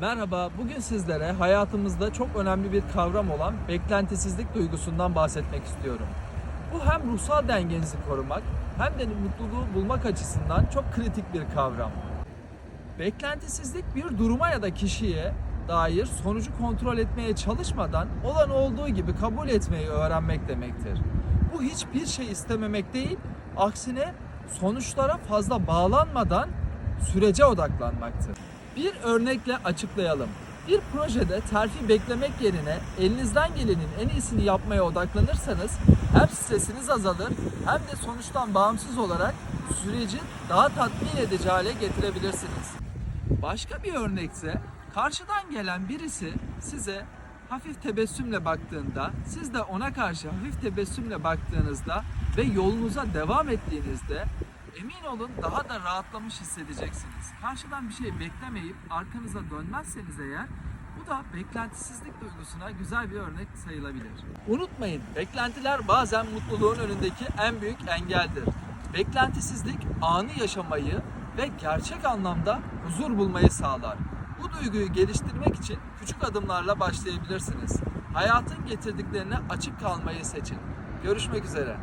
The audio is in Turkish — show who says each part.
Speaker 1: Merhaba, bugün sizlere hayatımızda çok önemli bir kavram olan beklentisizlik duygusundan bahsetmek istiyorum. Bu hem ruhsal dengenizi korumak hem de mutluluğu bulmak açısından çok kritik bir kavram. Beklentisizlik bir duruma ya da kişiye dair sonucu kontrol etmeye çalışmadan olan olduğu gibi kabul etmeyi öğrenmek demektir. Bu hiçbir şey istememek değil, aksine sonuçlara fazla bağlanmadan sürece odaklanmaktır. Bir örnekle açıklayalım. Bir projede terfi beklemek yerine elinizden gelenin en iyisini yapmaya odaklanırsanız hem stresiniz azalır hem de sonuçtan bağımsız olarak süreci daha tatmin edici hale getirebilirsiniz. Başka bir örnekse karşıdan gelen birisi size hafif tebessümle baktığında, siz de ona karşı hafif tebessümle baktığınızda ve yolunuza devam ettiğinizde emin olun daha da rahatlamış hissedeceksiniz. Karşıdan bir şey beklemeyip arkanıza dönmezseniz eğer bu da beklentisizlik duygusuna güzel bir örnek sayılabilir. Unutmayın, beklentiler bazen mutluluğun önündeki en büyük engeldir. Beklentisizlik anı yaşamayı ve gerçek anlamda huzur bulmayı sağlar. Bu duyguyu geliştirmek için küçük adımlarla başlayabilirsiniz. Hayatın getirdiklerine açık kalmayı seçin. Görüşmek üzere.